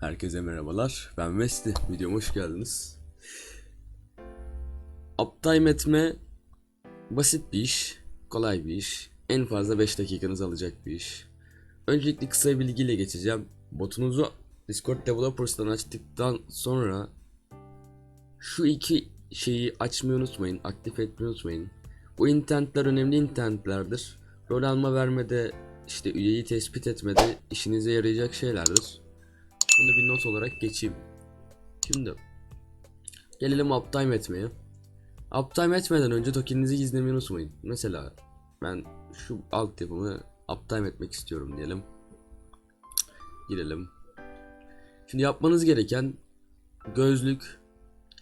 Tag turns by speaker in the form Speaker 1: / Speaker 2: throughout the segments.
Speaker 1: Herkese merhabalar. Ben Vesti. Videoma hoş geldiniz. Uptime etme basit bir iş, kolay bir iş. En fazla 5 dakikanızı alacak bir iş. Öncelikle kısa bir bilgiyle geçeceğim. Botunuzu Discord Developers'tan açtıktan sonra şu iki şeyi açmayı unutmayın, aktif etmeyi unutmayın. Bu intentler önemli intentlerdir. Rol alma vermede, işte üyeyi tespit etmede işinize yarayacak şeylerdir. Bunu bir not olarak geçeyim. Şimdi gelelim uptime etmeye. Uptime etmeden önce tokeninizi gizlemeyi unutmayın. Mesela ben şu altyapımı uptime etmek istiyorum diyelim. Girelim. Şimdi yapmanız gereken gözlük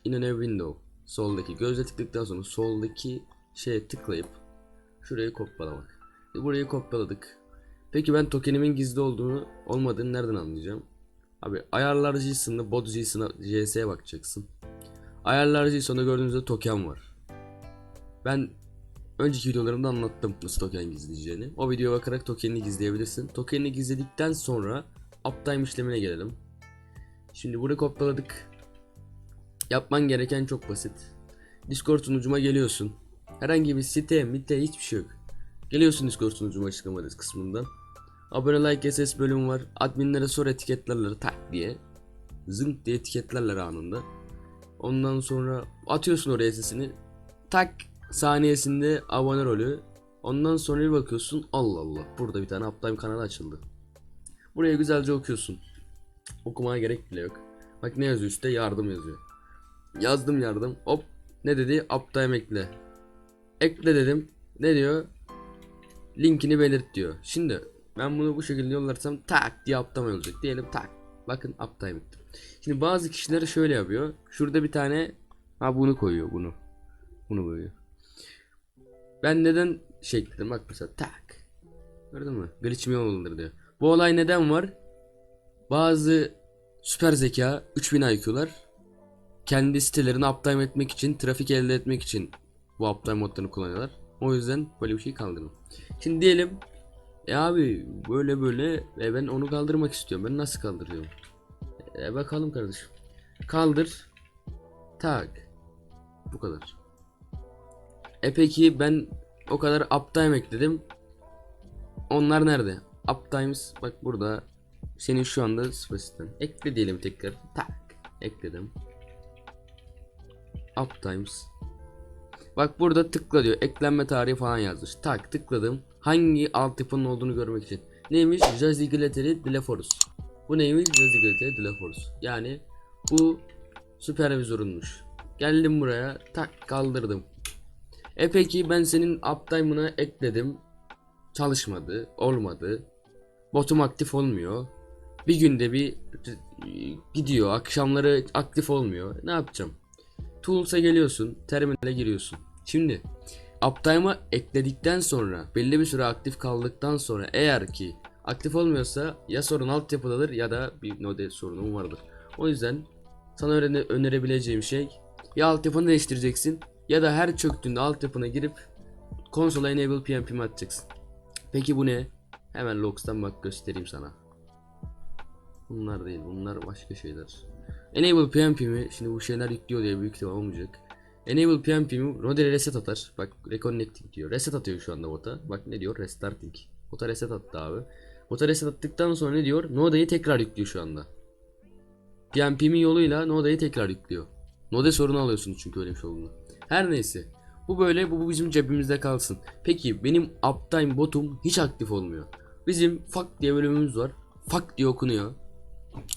Speaker 1: in a window soldaki gözle tıkladıktan sonra soldaki şeye tıklayıp şurayı kopyalamak. Burayı kopyaladık. Peki ben tokenimin gizli olduğunu olmadığını nereden anlayacağım? Abi ayarlar JSON'da bot JSON'a JS'ye bakacaksın. Ayarlar JSON'da gördüğünüzde token var. Ben önceki videolarımda anlattım nasıl token gizleyeceğini. O videoya bakarak tokenini gizleyebilirsin. Tokenini gizledikten sonra uptime işlemine gelelim. Şimdi burayı kopyaladık. Yapman gereken çok basit. Discord sunucuma geliyorsun. Herhangi bir site, mite hiçbir şey yok. Geliyorsun Discord sunucuma açıklama kısmından. Abone like SS bölümü var. Adminlere sor etiketlerler tak diye. Zınk diye etiketlerler anında. Ondan sonra atıyorsun oraya sesini. Tak saniyesinde abone rolü. Ondan sonra bir bakıyorsun Allah Allah burada bir tane uptime kanalı açıldı. Buraya güzelce okuyorsun. Okumaya gerek bile yok. Bak ne yazıyor üstte yardım yazıyor. Yazdım yardım. Hop ne dedi? Uptime ekle. Ekle dedim. Ne diyor? Linkini belirt diyor. Şimdi ben bunu bu şekilde yollarsam tak diye uptime olacak. Diyelim tak. Bakın uptime ettim. Şimdi bazı kişiler şöyle yapıyor. Şurada bir tane ha bunu koyuyor bunu. Bunu koyuyor. Ben neden şey bak mesela tak. Gördün mü? Glitch mi olunur diyor. Bu olay neden var? Bazı süper zeka 3000 IQ'lar kendi sitelerini uptime etmek için, trafik elde etmek için bu uptime modlarını kullanıyorlar. O yüzden böyle bir şey kaldırdım. Şimdi diyelim e abi böyle böyle e ben onu kaldırmak istiyorum. Ben nasıl kaldırıyorum? E bakalım kardeşim. Kaldır. Tak. Bu kadar. E peki ben o kadar uptime ekledim. Onlar nerede? Uptimes bak burada. Senin şu anda spesiften. Ekle diyelim tekrar. Tak. Ekledim. Uptimes. Bak burada tıkla diyor. Eklenme tarihi falan yazmış. Tak tıkladım. Hangi altyapının olduğunu görmek için. Neymiş? Jazigleteri Dileforus. Bu neymiş? Jazigleteri Dileforus. Yani bu süpervizörünmüş. Geldim buraya. Tak kaldırdım. E peki ben senin uptime'ına ekledim. Çalışmadı. Olmadı. Botum aktif olmuyor. Bir günde bir gidiyor. Akşamları aktif olmuyor. Ne yapacağım? Tools'a geliyorsun. Terminale giriyorsun. Şimdi uptime'a ekledikten sonra belli bir süre aktif kaldıktan sonra eğer ki aktif olmuyorsa ya sorun altyapıdadır ya da bir node sorunu vardır. O yüzden sana öne önerebileceğim şey ya altyapını değiştireceksin ya da her çöktüğünde altyapına girip konsola enable PnP'mi atacaksın. Peki bu ne? Hemen logs'tan bak göstereyim sana. Bunlar değil bunlar başka şeyler. Enable PnP'mi şimdi bu şeyler yüklüyor diye büyük ihtimal olmayacak. Enable PnP'mi Rodere reset atar. Bak reconnecting diyor. Reset atıyor şu anda bota. Bak ne diyor? Restarting. Bota reset attı abi. Bota reset attıktan sonra ne diyor? Node'yi tekrar yüklüyor şu anda. PnP'min yoluyla Node'yi tekrar yüklüyor. Node sorunu alıyorsun çünkü öyle bir şey olduğunda. Her neyse. Bu böyle bu, bu bizim cebimizde kalsın. Peki benim uptime botum hiç aktif olmuyor. Bizim fuck diye bölümümüz var. Fuck diye okunuyor.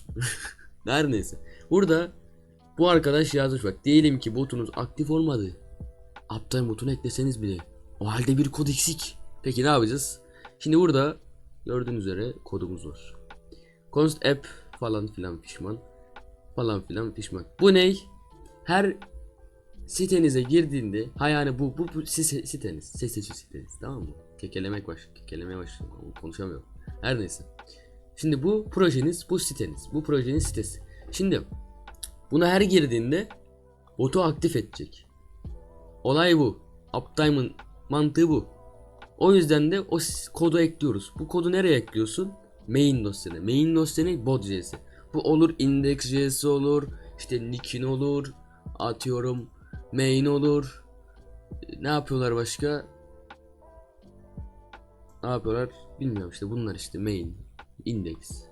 Speaker 1: Her neyse. Burada bu arkadaş yazmış bak. Diyelim ki botunuz aktif olmadı. Uptime botunu ekleseniz bile. O halde bir kod eksik. Peki ne yapacağız? Şimdi burada gördüğünüz üzere kodumuz var. Const app falan filan pişman. Falan filan pişman. Bu ney? Her sitenize girdiğinde ha yani bu bu, bu site, siteniz sitesi siteniz tamam mı? Kekelemek baş kekelemeye başladım konuşamıyorum. Her neyse. Şimdi bu projeniz bu siteniz. Bu projenin sitesi. Şimdi buna her girdiğinde botu aktif edecek. Olay bu. Uptime'ın mantığı bu. O yüzden de o kodu ekliyoruz. Bu kodu nereye ekliyorsun? Main dosyana. Main dosyanı bot.js. Bu olur index.js olur, işte nick'in olur, atıyorum main olur. Ne yapıyorlar başka? Ne yapıyorlar? Bilmiyorum işte bunlar işte main, index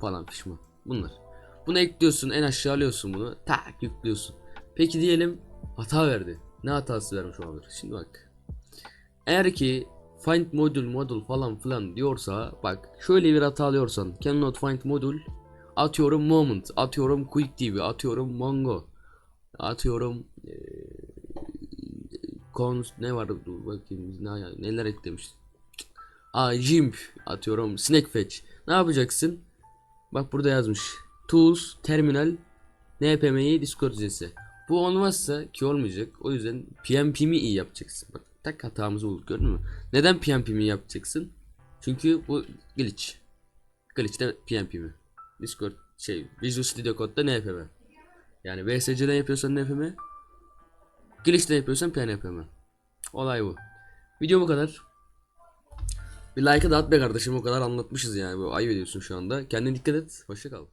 Speaker 1: falan fişman. Bunlar. Bunu ekliyorsun, en aşağı alıyorsun bunu. Tak yüklüyorsun. Peki diyelim hata verdi. Ne hatası vermiş olabilir? Şimdi bak. Eğer ki find module module falan filan diyorsa bak şöyle bir hata alıyorsan cannot find module atıyorum moment atıyorum quick tv atıyorum mongo atıyorum eee cons ne var dur bakayım ne, neler eklemiş Aa jimp atıyorum snack fetch ne yapacaksın bak burada yazmış tools terminal npm'yi discord sesi bu olmazsa ki olmayacak. O yüzden pmp'mi iyi yapacaksın. Bak tak hatamızı bulduk gördün mü? Neden pmp'mi yapacaksın? Çünkü bu glitch. Glitch de pmp'mi discord şey visual studio code'da npm yani vsc'den yapıyorsan npm glitch'ten yapıyorsan pnpm olay bu. Video bu kadar. Bir like'a da at be kardeşim o kadar anlatmışız yani. Ayıp ediyorsun şu anda. Kendine dikkat et. Hoşça kal